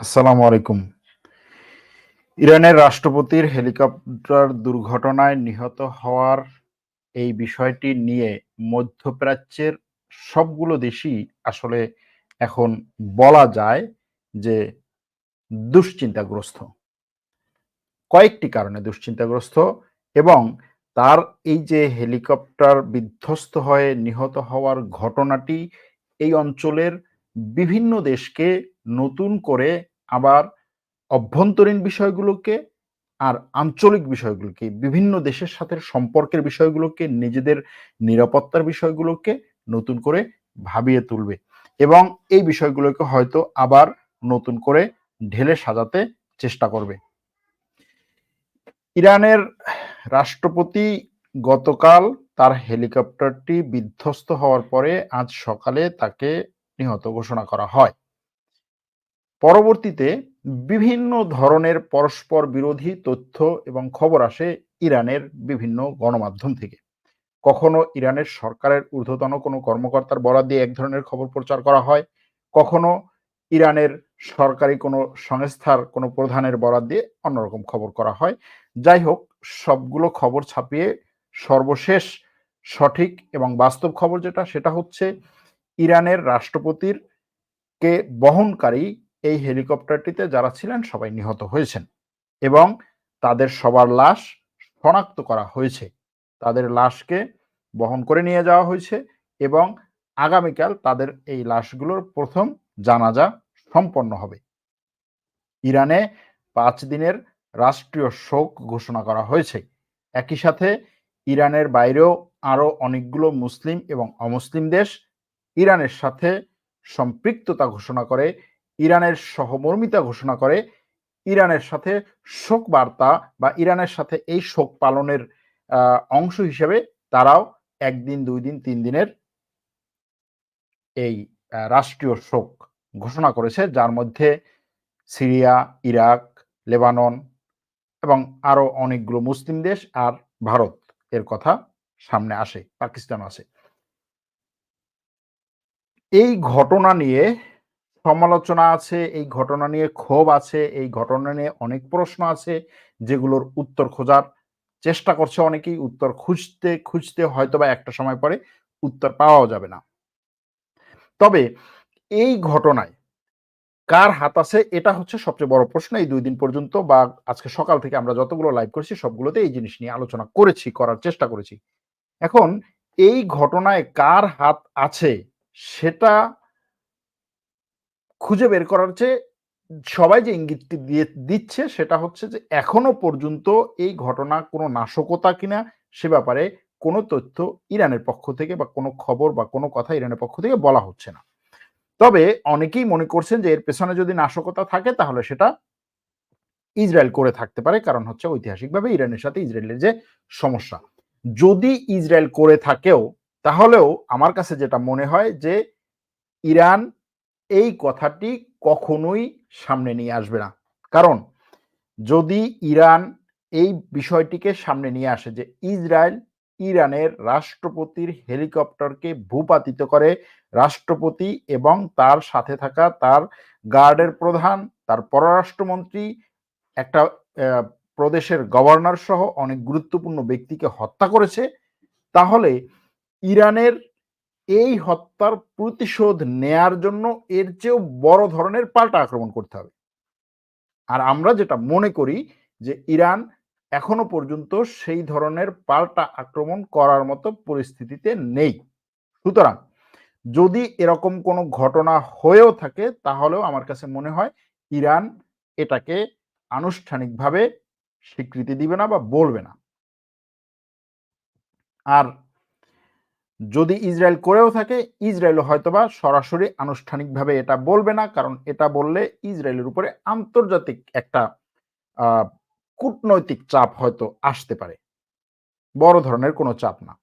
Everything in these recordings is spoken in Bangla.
আসসালামু আলাইকুম। ইরানের রাষ্ট্রপতির হেলিকপ্টার দুর্ঘটনায় নিহত হওয়ার এই বিষয়টি নিয়ে মধ্যপ্রাচ্যের সবগুলো দেশই আসলে এখন বলা যায় যে দুশ্চিন্তাগ্রস্ত। কয়েকটি কারণে দুশ্চিন্তাগ্রস্ত এবং তার এই যে হেলিকপ্টার বিধ্বস্ত হয়ে নিহত হওয়ার ঘটনাটি এই অঞ্চলের বিভিন্ন দেশকে নতুন করে আবার অভ্যন্তরীণ বিষয়গুলোকে আর আঞ্চলিক বিষয়গুলোকে, বিভিন্ন দেশের সাথে সম্পর্কের বিষয়গুলোকে, নিজেদের নিরাপত্তার বিষয়গুলোকে নতুন করে ভাবিয়ে তুলবে। এবং এই বিষয়গুলোকে হয়তো আবার নতুন করে ঢেলে সাজাতে চেষ্টা করবে। ইরানের রাষ্ট্রপতি গতকাল তার হেলিকপ্টারটি বিধ্বস্ত হওয়ার পরে আজ সকালে তাকে নিহত ঘোষণা করা হয়। পরবর্তীতে বিভিন্ন ধরনের পরস্পর বিরোধী তথ্য এবং খবর আসে ইরানের বিভিন্ন গণমাধ্যম থেকে। কখনো ইরানের সরকারের ঊর্ধ্বতন কোনো কর্মকর্তার বরাদ দিয়ে এক ধরনের খবর প্রচার করা হয়, কখনো ইরানের সরকারি কোনো সংস্থার কোনো প্রধানের বরাদ দিয়ে অন্যরকম খবর করা হয়। যাই হোক, সবগুলো খবর ছাপিয়ে সর্বশেষ সঠিক এবং বাস্তব খবর যেটা, সেটা হচ্ছে ইরানের রাষ্ট্রপতির কে বহনকারী এই হেলিকপ্টারটিতে যারা ছিলেন সবাই নিহত হয়েছেন এবং তাদের সবার লাশ শনাক্ত করা হয়েছে। তাদের লাশকে বহন করে নিয়ে যাওয়া হয়েছে এবং আগামীকাল তাদের এই লাশগুলোর প্রথম জানাজা সম্পন্ন হবে। ইরানে পাঁচ দিনের রাষ্ট্রীয় শোক ঘোষণা করা হয়েছে। একই সাথে ইরানের বাইরেও আরও অনেকগুলো মুসলিম এবং অমুসলিম দেশ ইরানের সাথে সম্পৃক্ততা ঘোষণা করে ইরানের সহমর্মিতা ঘোষণা করে। ইরানের সাথে শোক বার্তা বা ইরানের সাথে এই শোক পালনের অংশ হিসেবে তারাও একদিন, দুই দিন, তিন দিনের এই রাষ্ট্রীয় শোক ঘোষণা করেছে, যার মধ্যে সিরিয়া, ইরাক, লেবানন এবং আরও অনেকগুলো মুসলিম দেশ আর ভারত এর কথা সামনে আসে পাকিস্তান আসে। এই ঘটনা নিয়ে সমালোচনা আছে, এই ঘটনা নিয়ে ক্ষোভ আছে, এই ঘটনা নিয়ে অনেক প্রশ্ন আছে, যেগুলোর উত্তর খোঁজার চেষ্টা করছে অনেকেই। উত্তর খুঁজতে খুঁজতে হয়তো বা একটা সময় পরে উত্তর পাওয়াও যাবে না। তবে এই ঘটনায় কার হাত আছে, এটা হচ্ছে সবচেয়ে বড় প্রশ্ন। এই দুই দিন পর্যন্ত বা আজকে সকাল থেকে আমরা যতগুলো লাইভ করেছি, সবগুলোতে এই জিনিস নিয়ে আলোচনা করেছি, করার চেষ্টা করেছি। এখন এই ঘটনায় কার হাত আছে, সেটা খুঁজে বের করার চেয়ে সবাই যে ইঙ্গিতটি দিয়ে, দিচ্ছে সেটা হচ্ছে যে এখনও পর্যন্ত এই ঘটনা কোনো নাশকতা কিনা সে ব্যাপারে কোনো তথ্য ইরানের পক্ষ থেকে বা কোনো খবর বা কোনো কথা ইরানের পক্ষ থেকে বলা হচ্ছে না। তবে অনেকেই মনে করছেন যে এর পেছনে যদি নাশকতা থাকে তাহলে সেটা ইসরায়েল করে থাকতে পারে, কারণ হচ্ছে ঐতিহাসিকভাবে ইরানের সাথে ইসরায়েলের যে সমস্যা। যদি ইসরায়েল করে থাকেও, তাহলেও আমার কাছে যেটা মনে হয় যে ইরান এই কথাটি কখনোই সামনে নিয়ে আসবে না। কারণ যদি ইরান এই বিষয়টিকে সামনে নিয়ে আসে যে ইসরায়েল ইরানের রাষ্ট্রপতির হেলিকপ্টারকে ভূপাতিত করে, রাষ্ট্রপতি এবং তার সাথে থাকা তার গার্ডের প্রধান, তার পররাষ্ট্রমন্ত্রী, একটা প্রদেশের গভর্নর সহ অনেক গুরুত্বপূর্ণ ব্যক্তিকে হত্যা করেছে, তাহলে ইরানের এই হত্যার প্রতিশোধ নেয়ার জন্য এর চেয়েও বড় ধরনের পাল্টা আক্রমণ করতে হবে। আর আমরা যেটা মনে করি যে ইরান এখনও পর্যন্ত সেই ধরনের পাল্টা আক্রমণ করার মতো পরিস্থিতিতে নেই। সুতরাং যদি এরকম কোনো ঘটনা হয়েও থাকে, তাহলেও আমার কাছে মনে হয় ইরান এটাকে আনুষ্ঠানিকভাবে স্বীকৃতি দিবে না বা বলবে না। আর যদি ইসরায়েল করেও থাকে ইসরায়েল হয়তোবা সরাসরি আনুষ্ঠানিকভাবে এটা বলবে না, কারণ এটা বললে ইসরায়েলের উপরে আন্তর্জাতিক একটা কূটনৈতিক চাপ হয়তো আসতে পারে। বড় ধরনের কোনো চাপ না।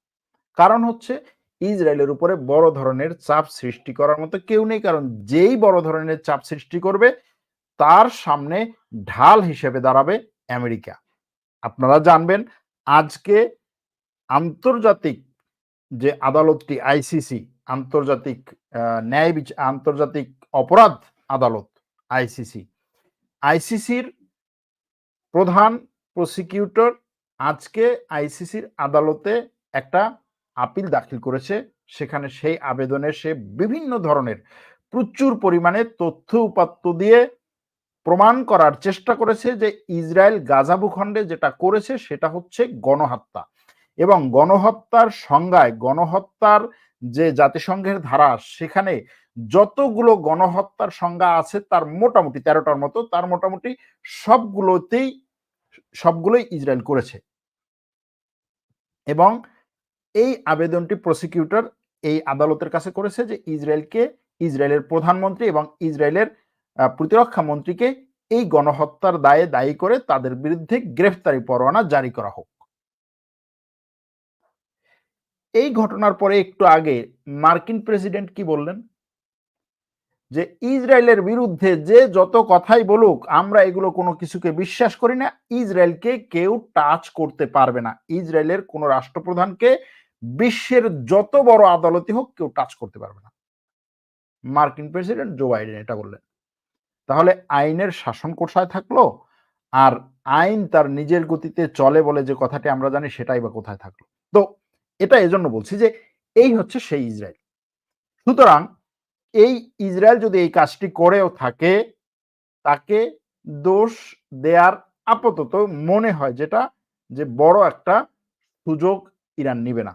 কারণ হচ্ছে, ইসরায়েলের উপরে বড় ধরনের চাপ সৃষ্টি করার মতো কেউ নেই, কারণ যেই বড় ধরনের চাপ সৃষ্টি করবে, তার সামনে ঢাল হিসেবে দাঁড়াবে আমেরিকা। আপনারা জানবেন, আজকে আন্তর্জাতিক যে আদালতটি আইসিসি, আন্তর্জাতিক ন্যায় বিচার আন্তর্জাতিক অপরাধ আদালত, আইসিসি। আইসিসির প্রধান প্রসিকিউটর আজকে আইসিসির আদালতে একটা আপিল দাখিল করেছে। সেখানে সেই আবেদনে সে বিভিন্ন ধরনের প্রচুর পরিমাণে তথ্য উপাত্ত দিয়ে প্রমাণ করার চেষ্টা করেছে যে ইসরায়েল গাজা ভূখণ্ডে যেটা করেছে সেটা হচ্ছে গণহত্যা। এবং গণহত্যার সংজ্ঞায় গণহত্যার যে জাতিসংঘের ধারা, সেখানে যতগুলো গণহত্যার সংজ্ঞা আছে, তার মোটামুটি তেরোটার মতো, তার মোটামুটি সবগুলোতেই, সবগুলোই ইসরায়েল করেছে। এবং এই আবেদনটি প্রসিকিউটর এই আদালতের কাছে করেছে যে ইসরায়েলকে ইসরায়েলের প্রধানমন্ত্রী এবং ইসরায়েলের প্রতিরক্ষা মন্ত্রীকে এই গণহত্যার দায়ে দায়ী করে তাদের বিরুদ্ধে গ্রেফতারি পরোয়ানা জারি করা হোক। এই ঘটনার পরে একটু আগে মার্কিন প্রেসিডেন্ট কি বললেন? যে ইসরায়েলের বিরুদ্ধে যে যত কথাই বলুক, আমরা এগুলো কোনো কিছুকে বিশ্বাস করি না। ইসরায়েলকে কেউ টাচ করতে পারবে না। ইসরায়েলের কোন রাষ্ট্রপ্রধানকে বিশ্বের যত বড় আদালতে হোক, কেউ টাচ করতে পারবে না। মার্কিন প্রেসিডেন্ট জো বাইডেন এটা বললেন। তাহলে আইনের শাসন কোথায় থাকল? আর আইন তার নিজের গতিতে চলে বলে যে কথাটি আমরা জানি, সেটাই বা কোথায় থাকল? তো এটা এজন্য বলছি যে এই হচ্ছে সেই ইসরায়েল। সুতরাং এই ইসরায়েল যদি এই কাজটি করেও থাকে, তাকে দোষ দেয়ার আপাতত মনে হয় যেটা যে বড় একটা সুযোগ ইরান নিবে না।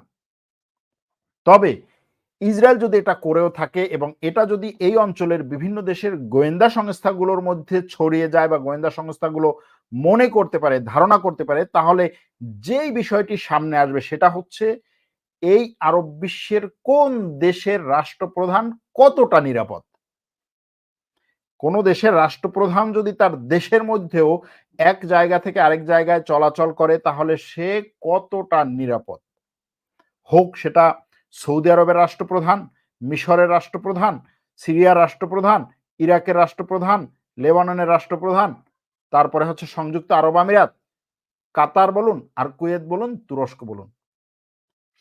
তবে ইসরায়েল যদি এটা করেও থাকে এবং এটা যদি এই অঞ্চলের বিভিন্ন দেশের গোয়েন্দা সংস্থাগুলোর মধ্যে ছড়িয়ে যায় বা গোয়েন্দা সংস্থাগুলো মনে করতে পারে, ধারণা করতে পারে, তাহলে যেই বিষয়টি সামনে আসবে সেটা হচ্ছে এই আরব বিশ্বের কোন দেশের রাষ্ট্রপ্রধান কতটা নিরাপদ? কোন দেশের রাষ্ট্রপ্রধান যদি তার দেশের মধ্যেও এক জায়গা থেকে আরেক জায়গায় চলাচল করে, তাহলে সে কতটা নিরাপদ? হোক, সেটা সৌদি আরবের রাষ্ট্রপ্রধান, মিশরের রাষ্ট্রপ্রধান, সিরিয়ার রাষ্ট্রপ্রধান, ইরাকের রাষ্ট্রপ্রধান, লেবাননের রাষ্ট্রপ্রধান, তারপরে হচ্ছে সংযুক্ত আরব আমিরাত, কাতার বলুন আর কুয়েত বলুন, তুরস্ক বলুন।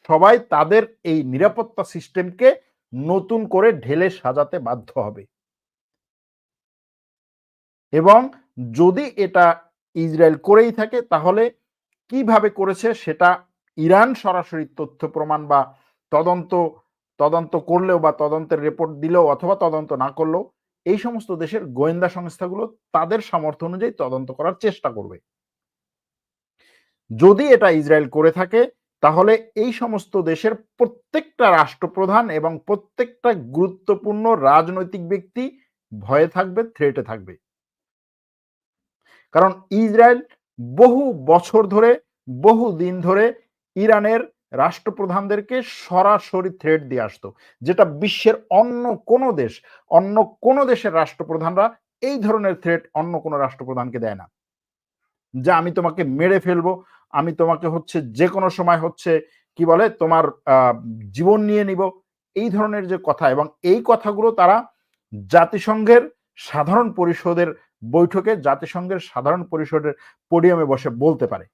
সবাই তাদের এই নিরাপত্তা সিস্টেমকে নতুন করে ঢেলে সাজাতে বাধ্য হবে। এবং যদি এটা ইসরায়েল করেই থাকে, তাহলে কীভাবে করেছে সেটা ইরান সরাসরি তথ্য প্রমাণ বা তদন্ত তদন্ত করলেও বা তদন্তের রিপোর্ট দিলেও অথবা তদন্ত না করলেও এই সমস্ত দেশের গোয়েন্দা সংস্থাগুলো তাদের সামর্থ্য অনুযায়ী তদন্ত করার চেষ্টা করবে। যদি এটা ইসরায়েল করে থাকে তাহলে এই সমস্ত দেশের প্রত্যেকটা রাষ্ট্রপ্রধান এবং প্রত্যেকটা গুরুত্বপূর্ণ রাজনৈতিক ব্যক্তি ভয়ে থাকবে, থ্রেটে থাকবে। কারণ ইসরায়েল বহু বছর ধরে, বহু দিন ধরে ইরানের রাষ্ট্রপ্রধানদেরকে সরাসরি থ্রেট দিয়ে আসতো, যেটা বিশ্বের অন্য কোনো দেশ, অন্য কোনো দেশের রাষ্ট্রপ্রধানরা এই ধরনের থ্রেট অন্য কোনো রাষ্ট্রপ্রধানকে দেয় না। যে আমি তোমাকে মেরে ফেলব, আমি তোমাকে হচ্ছে যে কোনো সময় হচ্ছে, কি বলে, তোমার জীবন নিয়ে নিব, এই ধরনের যে কথা এবং এই কথাগুলো তারা জাতিসংঘের সাধারণ পরিষদের বৈঠকে, জাতিসংঘের সাধারণ পরিষদের পোডিয়ামে বসে বলতে পারে,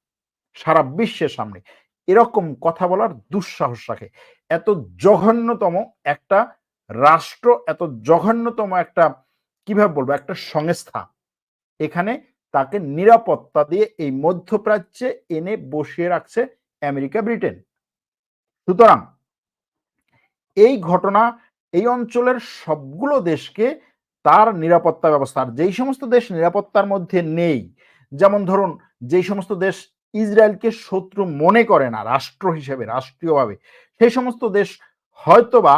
সারা বিশ্বের সামনে। এরকম কথা বলার দুঃসাহস রাখে। এত জঘন্যতম একটা রাষ্ট্র, এত জঘন্যতম একটা, কীভাবে বলব, একটা সংস্থা। এখানে তাকে নিরাপত্তা দিয়ে এই মধ্যপ্রাচ্যে এনে বসিয়ে রাখছে আমেরিকা, ব্রিটেন। সুতরাং এই ঘটনা এই অঞ্চলের সবগুলো দেশকে তার নিরাপত্তা ব্যবস্থা, আর যেই সমস্ত দেশ নিরাপত্তার মধ্যে নেই, যেমন ধরুন যেই সমস্ত দেশ ইসরায়েলকে শত্রু মনে করে না, রাষ্ট্র হিসেবে, রাষ্ট্রীয়ভাবে, সেই সমস্ত দেশ হয়তোবা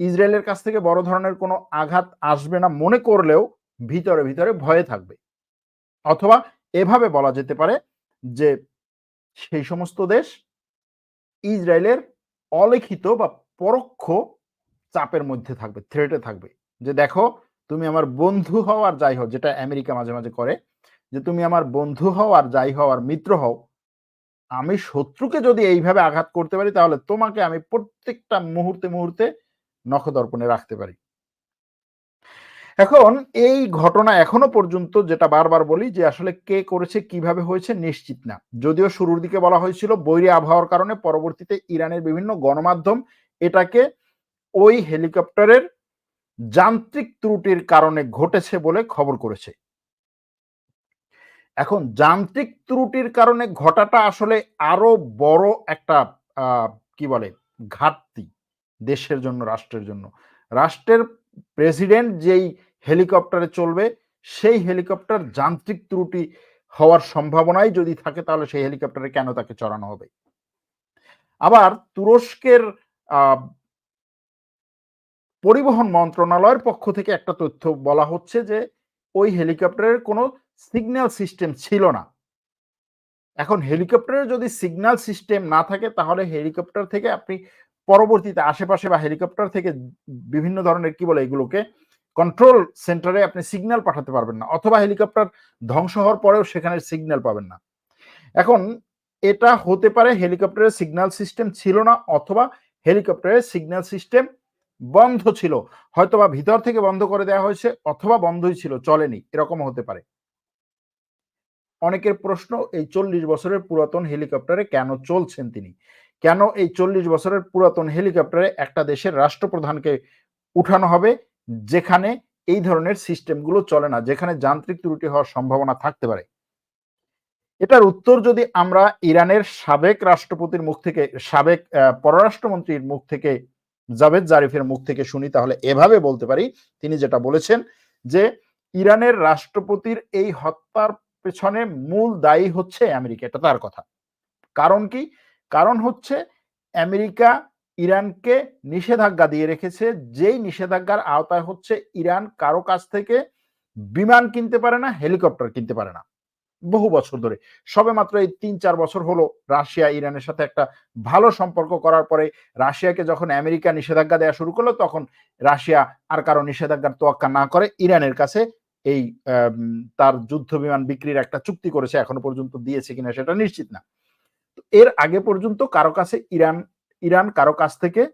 ইসরায়েলের কাছ থেকে বড় ধরনের কোনো আঘাত আসবে না মনে করলেও ভিতরে ভিতরে ভয়ে থাকবে। অথবা এভাবে বলা যেতে পারে যে সেই সমস্ত দেশ ইসরায়েলের অলিখিত বা পরোক্ষ চাপের মধ্যে থাকবে থ্রেটে থাকবে। যে দেখো, তুমি আমার বন্ধু হও আর যাই হও যেটা আমেরিকা মাঝে মাঝে করে, যে তুমি আমার বন্ধু হও আর যাই হও আর মিত্র হও, আমি শত্রুকে যদি এইভাবে আঘাত করতে পারি, তাহলে তোমাকে আমি প্রত্যেকটা মুহূর্তে মুহূর্তে নখদর্পণে রাখতে পারি। এখন এই ঘটনা এখনও পর্যন্ত যেটা বারবার বলি যে আসলে কে করেছে, কীভাবে হয়েছে নিশ্চিত না। যদিও শুরুর দিকে বলা হয়েছিল বৈরী আবহাওয়ার কারণে, পরবর্তীতে ইরানের বিভিন্ন গণমাধ্যম এটাকে ওই হেলিকপ্টারের যান্ত্রিক ত্রুটির কারণে ঘটেছে বলে খবর করেছে। এখন যান্ত্রিক ত্রুটির কারণে ঘটাটা আসলে আরও বড় একটা কি বলে, ঘাটতি দেশের জন্য, রাষ্ট্রের জন্য। রাষ্ট্রের প্রেসিডেন্ট যেই হেলিকপ্টারে চলবে, সেই হেলিকপ্টার যান্ত্রিক ত্রুটি হওয়ার সম্ভাবনাই যদি থাকে তাহলে সেই হেলিকপ্টারে কেন তাকে চড়ানো হবে? আবার তুরস্কের পরিবহন মন্ত্রণালয়ের পক্ষ থেকে একটা তথ্য বলা হচ্ছে যে, ওই হেলিকপ্টারের কোনো সিগন্যাল সিস্টেম ছিল না। এখন হেলিকপ্টারের যদি সিগন্যাল সিস্টেম না থাকে, তাহলে হেলিকপ্টার থেকে আপনি পরবর্তীতে আশেপাশে বা হেলিকপ্টার থেকে বিভিন্ন ধরনের কি বলে এগুলোকে কন্ট্রোল সেন্টারে আপনি সিগন্যাল পাঠাতে পারবেন না, অথবা হেলিকপ্টার ধ্বংস হওয়ার পরেও সেখানে সিগন্যাল পাবেন না। এখন, এটা হতে পারে হেলিকপ্টারের সিগন্যাল সিস্টেম ছিল না, অথবা হেলিকপ্টারের সিগন্যাল সিস্টেম বন্ধ ছিল। হয়তোবা ভিতর থেকে বন্ধ করে দেওয়া হয়েছে, অথবা বন্ধই ছিল, চলেনি এরকম হতে পারে। অনেকের প্রশ্ন, এই চল্লিশ বছরের পুরাতন হেলিকপ্টারে কেন চলছেন তিনি? কেন এই চল্লিশ বছরের পুরাতন হেলিকপ্টারে একটা দেশের রাষ্ট্রপ্রধানকে উঠানো হবে? যেখানে এই ধরনের সিস্টেমগুলো চলে না, যেখানে যান্ত্রিক ত্রুটি হওয়ার সম্ভাবনা থাকতে পারে। এটার উত্তর যদি আমরা ইরানের সাবেক রাষ্ট্রপতির মুখ থেকে, সাবেক পররাষ্ট্রমন্ত্রীর মুখ থেকে, জাভেদ জারিফের মুখ থেকে শুনি, তাহলে এভাবে বলতে পারি, তিনি যেটা বলেছেন যে ইরানের রাষ্ট্রপতির এই হত্যার পেছনে মূল দায়ী হচ্ছে আমেরিকা, এটা তার কথা। কারণ কি? কারণ হচ্ছে আমেরিকা ইরানকে নিষেধাজ্ঞা দিয়ে রেখেছে। যেই নিষেধাজ্ঞার আওতায় হচ্ছে ইরান, কারও কাছ থেকে বিমান কিনতে পারে না, হেলিকপ্টার কিনতে পারে না। বহু বছর ধরে। সবে মাত্র এই তিন চার বছর হলো রাশিয়া, ইরানের সাথে একটা ভালো সম্পর্ক করার পরে রাশিয়াকে যখন আমেরিকা নিষেধাজ্ঞা দেওয়া শুরু করল, তখন রাশিয়া আর কারও নিষেধাজ্ঞার তোয়াক্কা না করে ইরানের কাছে এই তার যুদ্ধ বিমান বিক্রির একটা চুক্তি করেছে। এখনও পর্যন্ত দিয়েছে কিনা সেটা নিশ্চিত না। এর আগে পর্যন্ত কারও কাছে ইরান ইরান কারও কাছ থেকে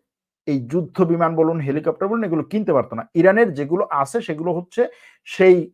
এই যুদ্ধ বিমান বলুন, হেলিকপ্টার বলুন, এগুলো কিনতে পারতো না। ইরানের যেগুলো আছে, সেগুলো হচ্ছে সেই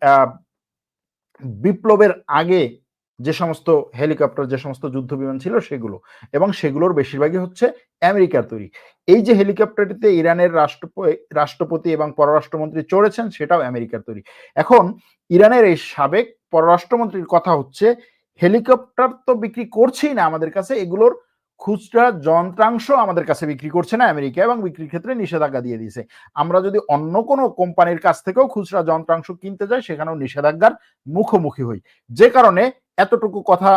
বিপ্লবের আগে যে সমস্ত হেলিকপ্টার, যে সমস্ত যুদ্ধ বিমান ছিল সেগুলো। এবং সেগুলোর বেশিরভাগই হচ্ছে আমেরিকার তৈরি। এই যে হেলিকপ্টারটিতে ইরানের রাষ্ট্রপ- রাষ্ট্রপতি এবং পররাষ্ট্রমন্ত্রী চড়েছেন, সেটাও আমেরিকার তৈরি। এখন ইরানের এই সাবেক পররাষ্ট্রমন্ত্রীর কথা হচ্ছে, হেলিকপ্টার তো বিক্রি করছেই না আমাদের কাছে, এগুলোর খুচরা যন্ত্রাংশ আমাদের কাছে বিক্রি করছে না আমেরিকা, এবং বিক্রির ক্ষেত্রে নিষেধাজ্ঞা দিয়ে দিয়েছে। আমরা যদি অন্য কোনো কোম্পানির কাছ থেকেও খুচরা যন্ত্রাংশ কিনতে যাই, সেখানেও নিষেধাজ্ঞার মুখোমুখি হই। যে কারণে এতটুকু কথা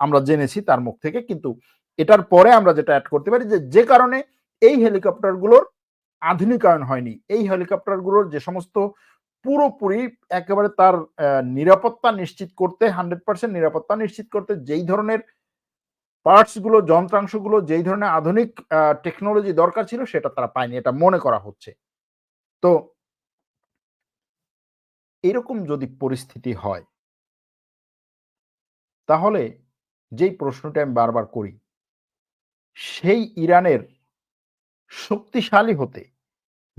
আমরা জেনেছি তার মুখ থেকে, কিন্তু এটার পরে আমরা যেটা অ্যাড করতে পারি যে যে কারণে এই হেলিকপ্টারগুলোর আধুনিকায়ন হয়নি। এই হেলিকপ্টারগুলোর যে সমস্ত পুরোপুরি একেবারে তার নিরাপত্তা নিশ্চিত করতে হান্ড্রেড পার্সেন্ট নিরাপত্তা নিশ্চিত করতে, যেই ধরনের পার্টসগুলো যন্ত্রাংশগুলো, যেই ধরনের আধুনিক টেকনোলজি দরকার ছিল, সেটা তারা পায়নি, এটা মনে করা হচ্ছে। তো এরকম যদি পরিস্থিতি হয়, তাহলে যেই প্রশ্নটা আমি বারবার করি, সেই ইরানের শক্তিশালী হতে,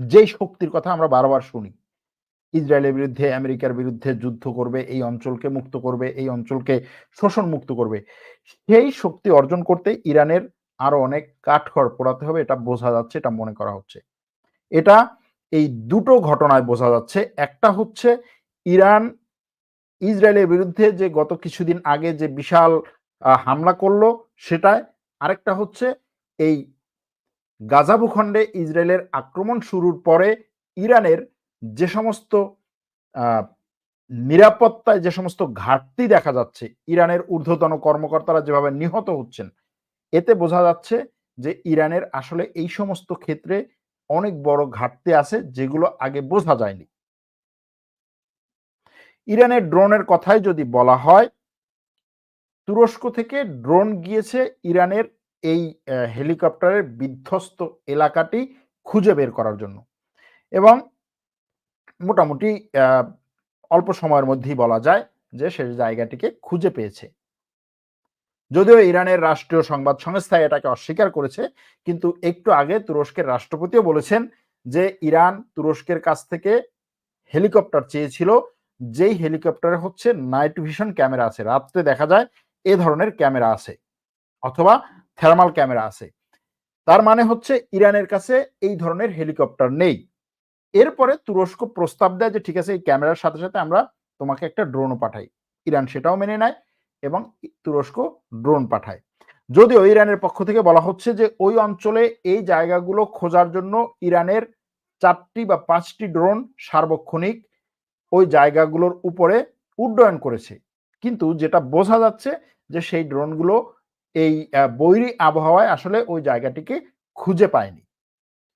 যেই শক্তির কথা আমরা বারবার শুনি ইসরায়েলের বিরুদ্ধে, আমেরিকার বিরুদ্ধে যুদ্ধ করবে, এই অঞ্চলকে মুক্ত করবে, এই অঞ্চলকে শোষণ মুক্ত করবে। সেই শক্তি অর্জন করতে ইরানের আরও অনেক কাঠখড় পোড়াতে হবে, এটা বোঝা যাচ্ছে, এটা মনে করা হচ্ছে। এটা এই দুটো ঘটনায় বোঝা যাচ্ছে। একটা হচ্ছে ইরান ইসরায়েলের বিরুদ্ধে যে গত কিছুদিন আগে যে বিশাল হামলা করল, সেটায় আরেকটা হচ্ছে এই গাজা ভূখণ্ডে ইসরায়েলের আক্রমণ শুরুর পরে ইরানের যে সমস্ত নিরাপত্তায় যে সমস্ত ঘাটতি দেখা যাচ্ছে, ইরানের ঊর্ধ্বতন কর্মকর্তারা যেভাবে নিহত হচ্ছেন, এতে বোঝা যাচ্ছে যে ইরানের আসলে এই সমস্ত ক্ষেত্রে অনেক বড় ঘাটতি আছে যেগুলো আগে বোঝা যায়নি। ইরানের ড্রোনের কথাই যদি বলা হয়, তুরস্ক থেকে ড্রোন গিয়েছে ইরানের এই হেলিকপ্টারের বিধ্বস্ত এলাকাটি খুঁজে বের করার জন্য এবং মোটামুটি অল্প সময়ের মধ্যেই বলা যায় যে সে জায়গাটিকে খুঁজে পেয়েছে। যদিও ইরানের রাষ্ট্রীয় সংবাদ সংস্থা এটাকে অস্বীকার করেছে, কিন্তু একটু আগে তুরস্কের রাষ্ট্রপতিও বলেছেন যে ইরান তুরস্কের কাছ থেকে হেলিকপ্টার চেয়েছিল, যেই হেলিকপ্টারে হচ্ছে নাইট ভিশন ক্যামেরা আছে। রাত্রে দেখা যায় এ ধরনের ক্যামেরা আছে অথবা থার্মাল ক্যামেরা আছে। তার মানে হচ্ছে ইরানের কাছে এই ধরনের হেলিকপ্টার নেই। এরপরে তুরস্ক প্রস্তাব দেয় যে, ঠিক আছে, এই ক্যামেরার সাথে সাথে আমরা তোমাকে একটা ড্রোনও পাঠাই। ইরান সেটাও মেনে নেয় এবং তুরস্ক ড্রোন পাঠায়। যদিও ইরানের পক্ষ থেকে বলা হচ্ছে যে, ওই অঞ্চলে এই জায়গাগুলো খোঁজার জন্য ইরানের চারটি বা পাঁচটি ড্রোন সার্বক্ষণিক ওই জায়গাগুলোর উপরে উড্ডয়ন করেছে। কিন্তু যেটা বোঝা যাচ্ছে যে, সেই ড্রোনগুলো এই বৈরী আবহাওয়ায় আসলে ওই জায়গাটিকে খুঁজে পায়নি।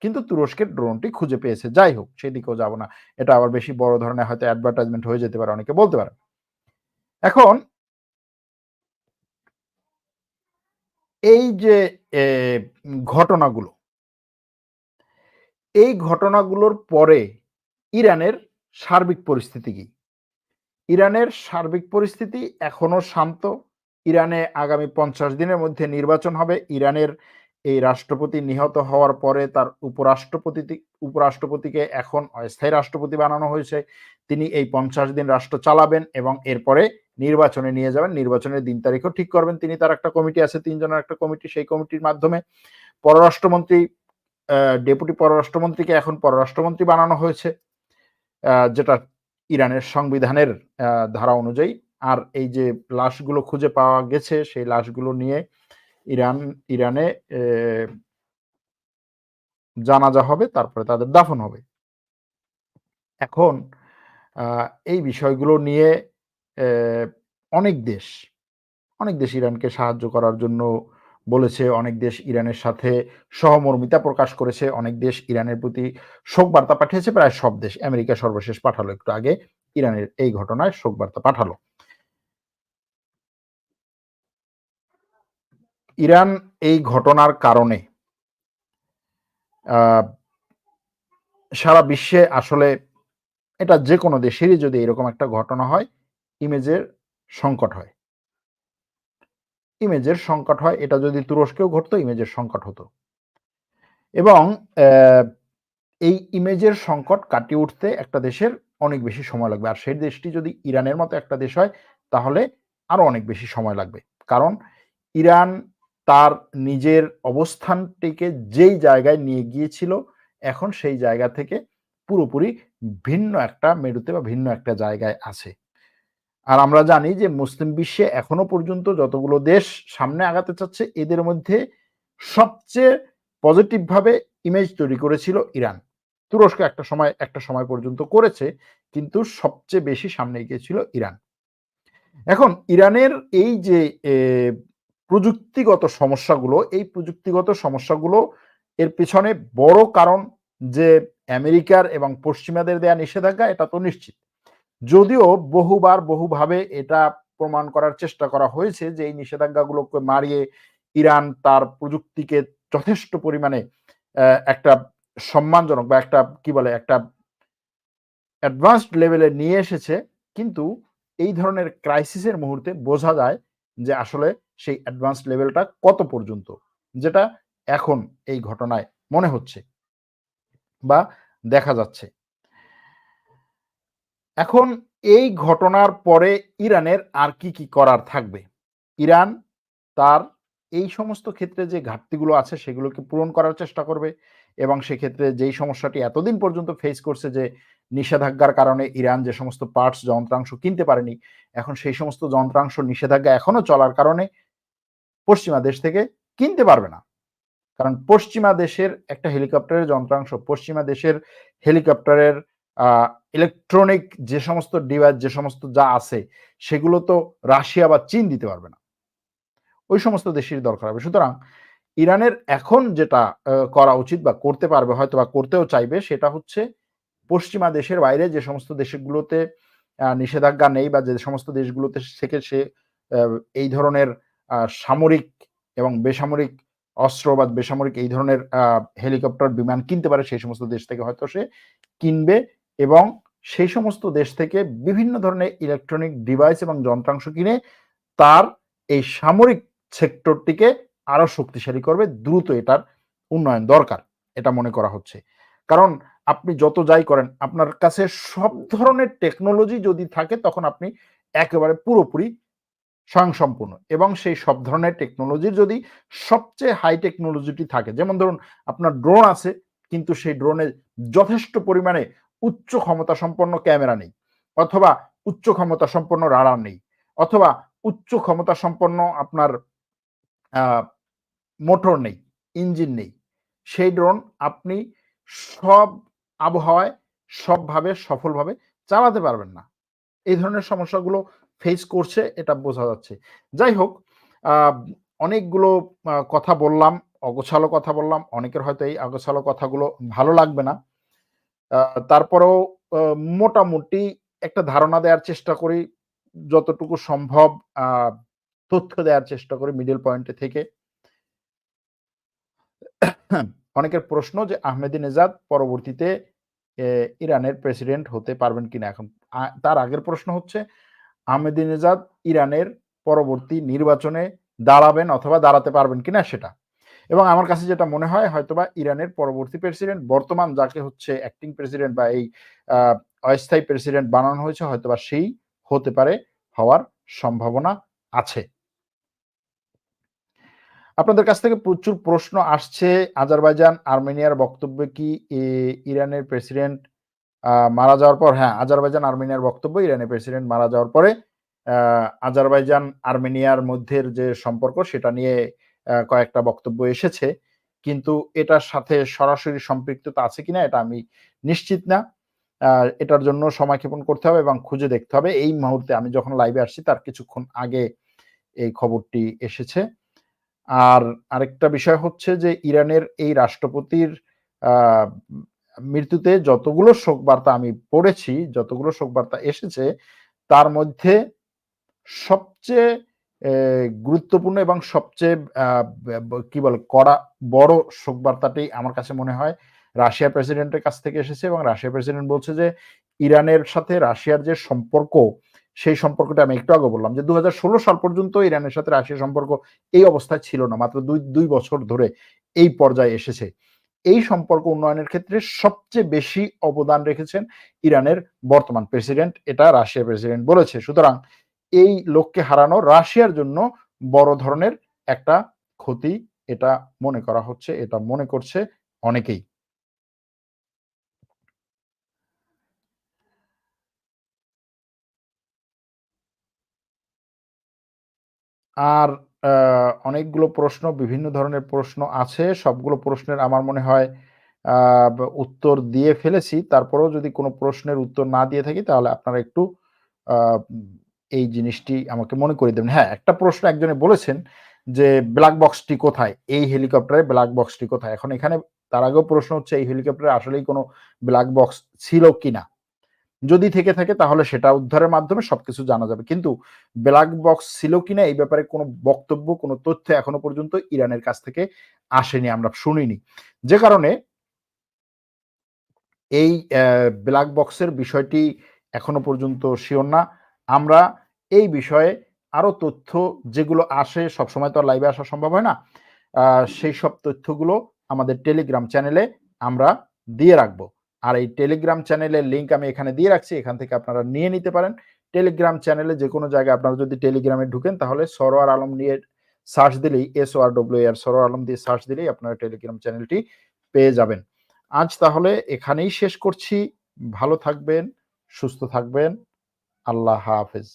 কিন্তু তুরস্কের ড্রোনটি খুঁজে পেয়েছে। যাই হোক সেদিকেও যাব না। এটা আবার বেশি বড় ধরনের হয়তো অ্যাডভার্টাইজমেন্ট হয়ে যেতে পারে, অনেকে বলতে পারে এখন এই যে ঘটনাগুলো, এই ঘটনাগুলোর পরে ইরানের সার্বিক পরিস্থিতি কি? ইরানের সার্বিক পরিস্থিতি এখনও শান্ত। ইরানে আগামী পঞ্চাশ দিনের মধ্যে নির্বাচন হবে। ইরানের এই রাষ্ট্রপতি নিহত হওয়ার পরে তার উপরাষ্ট্রপতি উপরাষ্ট্রপতিকে এখন অস্থায়ী রাষ্ট্রপতি বানানো হয়েছে। তিনি এই পঞ্চাশ দিন রাষ্ট্র চালাবেন এবং এরপরে নির্বাচনে নিয়ে যাবেন। নির্বাচনের দিন তারিখও ঠিক করবেন। তিনি তার একটা কমিটি আছে, তিনজনের একটা কমিটি সেই কমিটির মাধ্যমে। পররাষ্ট্রমন্ত্রী ডেপুটি পররাষ্ট্রমন্ত্রীকে এখন পররাষ্ট্রমন্ত্রী বানানো হয়েছে যেটা ইরানের সংবিধানের ধারা অনুযায়ী। আর এই যে লাশগুলো খুঁজে পাওয়া গেছে, সেই লাশগুলো নিয়ে ইরান, ইরানে জানাজা হবে, তারপরে তাদের দাফন হবে। এখন এই বিষয়গুলো নিয়ে অনেক দেশ অনেক দেশ ইরানকে সাহায্য করার জন্য বলেছে, অনেক দেশ ইরানের সাথে সহমর্মিতা প্রকাশ করেছে, অনেক দেশ ইরানের প্রতি শোক বার্তা পাঠিয়েছে, প্রায় সব দেশ। আমেরিকা সর্বশেষ পাঠালো একটু আগে, ইরানের এই ঘটনায় শোক বার্তা পাঠালো। ইরান এই ঘটনার কারণে সারা বিশ্বে আসলে এটা যে কোনো দেশেরই যদি এরকম একটা ঘটনা হয়, ইমেজের সংকট হয়। ইমেজের সংকট হয়, এটা যদি তুরস্কেও ঘটতো, ইমেজের সংকট হতো। এবং এই ইমেজের সংকট কাটিয়ে উঠতে একটা দেশের অনেক বেশি সময় লাগবে। আর সেই দেশটি যদি ইরানের মতো একটা দেশ হয়, তাহলে আরও অনেক বেশি সময় লাগবে। কারণ ইরান তার নিজের অবস্থানটিকে যেই জায়গায় নিয়ে গিয়েছিল, এখন সেই জায়গা থেকে পুরোপুরি ভিন্ন একটা মেরুতে বা ভিন্ন একটা জায়গায় আছে। আর আমরা জানি যে মুসলিম বিশ্বে এখনও পর্যন্ত যতগুলো দেশ সামনে আগাতে চাচ্ছে, এদের মধ্যে সবচেয়ে পজিটিভ ভাবে ইমেজ তৈরি করেছিল ইরান। তুরস্ক একটা সময় একটা সময় পর্যন্ত করেছে, কিন্তু সবচেয়ে বেশি সামনে গিয়েছিল ইরান। এখন ইরানের এই যে প্রযুক্তিগত সমস্যাগুলো, এই প্রযুক্তিগত সমস্যাগুলো এর পেছনে বড় কারণ যে আমেরিকার এবং পশ্চিমাদের দেয়া নিষেধাজ্ঞা, এটা তো নিশ্চিত। যদিও বহুবার বহুভাবে এটা প্রমাণ করার চেষ্টা করা হয়েছে যে এই নিষেধাজ্ঞাগুলোকে মারিয়ে ইরান তার প্রযুক্তিকে যথেষ্ট পরিমাণে একটা সম্মানজনক বা একটা, কি বলে, একটা অ্যাডভান্সড লেভেলে নিয়ে এসেছে। কিন্তু এই ধরনের ক্রাইসিসের মুহূর্তে বোঝা যায় যে আসলে সেই অ্যাডভান্স লেভেলটা কত পর্যন্ত? যেটা এখন এই ঘটনায় মনে হচ্ছে বা দেখা যাচ্ছে। এখন এই ঘটনার পরে ইরানের আর কি কি করার থাকবে? ইরান তার এই সমস্ত ক্ষেত্রে যে ঘাটতিগুলো আছে সেগুলোকে পূরণ করার চেষ্টা করবে এবং সেক্ষেত্রে যেই সমস্যাটি এতদিন পর্যন্ত ফেস করছে যে নিষেধাজ্ঞার কারণে ইরান যে সমস্ত পার্টস যন্ত্রাংশ কিনতে পারেনি, এখন সেই সমস্ত যন্ত্রাংশ নিষেধাজ্ঞা এখনও চলার কারণে পশ্চিমা দেশ থেকে কিনতে পারবে না। কারণ পশ্চিমা দেশের একটা হেলিকপ্টারের যন্ত্রাংশ, পশ্চিমা দেশের হেলিকপ্টারের ইলেকট্রনিক যে সমস্ত ডিভাইস যে সমস্ত যা আছে, সেগুলো তো রাশিয়া বা চীন দিতে পারবে না। ওই সমস্ত দেশের দরকার হবে। সুতরাং ইরানের এখন যেটা করা উচিত বা করতে পারবে, হয়তো বা করতেও চাইবে, সেটা হচ্ছে পশ্চিমা দেশের বাইরে যে সমস্ত দেশগুলোতে নিষেধাজ্ঞা নেই বা যে সমস্ত দেশগুলোতে থেকে সে এই ধরনের সামরিক এবং বেসামরিক অস্ত্র বা বেসামরিক এই ধরনের হেলিকপ্টার বিমান কিনতে পারে সেই সমস্ত দেশ থেকে হয়তো সে কিনবে এবং সেই সমস্ত দেশ থেকে বিভিন্ন ধরনের ইলেকট্রনিক ডিভাইস এবং যন্ত্রাংশ কিনে তার এই সামরিক সেক্টরটিকে আরও শক্তিশালী করবে, দ্রুত এটার উন্নয়ন দরকার, এটা মনে করা হচ্ছে। কারণ আপনি যত যাই করেন, আপনার কাছে সব ধরনের টেকনোলজি যদি থাকে, তখন আপনি একেবারে পুরোপুরি স্বয়ংসম্পূর্ণ। এবং সেই সব ধরনের টেকনোলজির যদি সবচেয়ে হাই টেকনোলজিটি থাকে, যেমন ধরুন আপনার ড্রোন আছে, কিন্তু সেই ড্রোনে যথেষ্ট পরিমাণে উচ্চ ক্ষমতা সম্পন্ন ক্যামেরা নেই, অথবা উচ্চ ক্ষমতা সম্পন্ন রাডার নেই, অথবা উচ্চ ক্ষমতা সম্পন্ন আপনার মোটর নেই ইঞ্জিন নেই। সেই ড্রোন আপনি সব আবহাওয়ায় সবভাবে সফলভাবে চালাতে পারবেন না। এই ধরনের সমস্যাগুলো ফেস করছে, এটা বোঝা যাচ্ছে। যাই হোক অনেকগুলো কথা বললাম, অগোছালো কথা বললাম, অনেকের হয়তো এই অগোছালো কথাগুলো ভালো লাগবে না। তারপরেও মোটামুটি একটা ধারণা দেওয়ার চেষ্টা করি, যতটুকু সম্ভব তথ্য দেওয়ার চেষ্টা করি মিডল পয়েন্টে থেকে। অনেকের প্রশ্ন যে আহমেদি নেজাদ পরবর্তীতে ইরানের প্রেসিডেন্ট হতে পারবেন কিনা? এখন তার আগের প্রশ্ন হচ্ছে আহমেদি নেজাদ ইরানের পরবর্তী নির্বাচনে দাঁড়াবেন অথবা দাঁড়াতে পারবেন কিনা সেটা। এবং আমার কাছে যেটা মনে হয়, হয়তোবা ইরানের পরবর্তী প্রেসিডেন্ট, বর্তমান যাকে হচ্ছে অ্যাক্টিং প্রেসিডেন্ট বা এই অস্থায়ী প্রেসিডেন্ট বানানো হয়েছে, হয়তোবা সেই হতে পারে হওয়ার সম্ভাবনা আছে। আপনাদের কাছ থেকে প্রচুর প্রশ্ন আসছে, আজারবাইজান আর্মেনিয়ার বক্তব্যে কি ইরানের প্রেসিডেন্ট মারা যাওয়ার পর হ্যাঁ আজারবাইজান আর্মেনিয়ার বক্তব্য, ইরানের প্রেসিডেন্ট মারা যাওয়ার পরে আজারবাইজান আর্মেনিয়ার মধ্যে যে সম্পর্ক, সেটা নিয়ে কয়েকটা বক্তব্য এসেছে। কিন্তু এটার সাথে সরাসরি সম্পৃক্ততা আছে কিনা, এটা আমি নিশ্চিত না। এটার জন্য সময় ক্ষেপণ করতে হবে এবং খুঁজে দেখতে হবে। এই মুহূর্তে আমি যখন লাইভে আসছি, তার কিছুক্ষণ আগে এই খবরটি এসেছে। আর আরেকটা বিষয় হচ্ছে যে, ইরানের এই রাষ্ট্রপতির মৃত্যুতে যতগুলো শোক বার্তা আমি পড়েছি, যতগুলো শোক বার্তা এসেছে, তার মধ্যে সবচেয়ে গুরুত্বপূর্ণ এবং সবচেয়ে কি বলে, কড়া, বড় শোক বার্তাটি আমার কাছে মনে হয় রাশিয়া প্রেসিডেন্টের কাছ থেকে এসেছে এবং রাশিয়া প্রেসিডেন্ট বলছে যে ইরানের সাথে রাশিয়ার যে সম্পর্ক, সেই সম্পর্কটা আমি একটু আগে বললাম যে দু হাজার ষোলো সাল পর্যন্ত ইরানের সাথে রাশিয়ার সম্পর্ক এই অবস্থায় ছিল না। মাত্র দুই দুই বছর ধরে এই পর্যায়ে এসেছে। এই সম্পর্ক উন্নয়নের ক্ষেত্রে সবচেয়ে বেশি অবদান রেখেছেন ইরানের বর্তমান প্রেসিডেন্ট। এটা রাশিয়া প্রেসিডেন্ট বলেছে। সুতরাং এই লোককে হারানো রাশিয়ার জন্য বড় ধরনের একটা ক্ষতি এটা মনে করা হচ্ছে, এটা মনে করছে অনেকেই। আর অনেকগুলো প্রশ্ন, বিভিন্ন ধরনের প্রশ্ন আছে। সবগুলো প্রশ্নের আমার মনে হয় উত্তর দিয়ে ফেলেছি। তারপরেও যদি কোনো প্রশ্নের উত্তর না দিয়ে থাকি, তাহলে আপনারা একটু এই জিনিসটি আমাকে মনে করে দেবেন। হ্যাঁ একটা প্রশ্ন একজনে বলেছেন যে, ব্ল্যাক বক্সটি কোথায়? এই হেলিকপ্টারে ব্ল্যাক বক্সটি কোথায়? এখন এখানে তার আগেও প্রশ্ন হচ্ছে, এই হেলিকপ্টারে আসলেই কোনো ব্ল্যাক বক্স ছিল কিনা? যদি থেকে থাকে তাহলে সেটা উদ্ধারের মাধ্যমে সবকিছু জানা যাবে। কিন্তু ব্ল্যাক বক্স ছিল কিনা এই ব্যাপারে কোনো বক্তব্য, কোনো তথ্য এখনও পর্যন্ত ইরানের কাছ থেকে আসেনি, আমরা শুনিনি। যে কারণে এই ব্ল্যাক বক্সের বিষয়টি এখনও পর্যন্ত শিওর না। আমরা এই বিষয়ে আরও তথ্য যেগুলো আসে, সবসময় তো লাইভে আসা সম্ভব হয় না সেই সব তথ্যগুলো আমাদের টেলিগ্রাম চ্যানেলে আমরা দিয়ে রাখব। আর এই টেলিগ্রাম চ্যানেলের লিঙ্ক আমি এখানে দিয়ে রাখছি, এখান থেকে আপনারা নিয়ে নিতে পারেন। টেলিগ্রাম চ্যানেলে যে কোনো জায়গায় আপনারা যদি টেলিগ্রামে ঢুকেন, তাহলে সরোয়ার আলম নিয়ে সার্চ দিলেই S O R W R Sarwar Alam দিয়ে সার্চ দিলেই আপনারা টেলিগ্রাম চ্যানেলটি পেয়ে যাবেন। আজ তাহলে এখানেই শেষ করছি। ভালো থাকবেন, সুস্থ থাকবেন। আল্লাহ হাফেজ।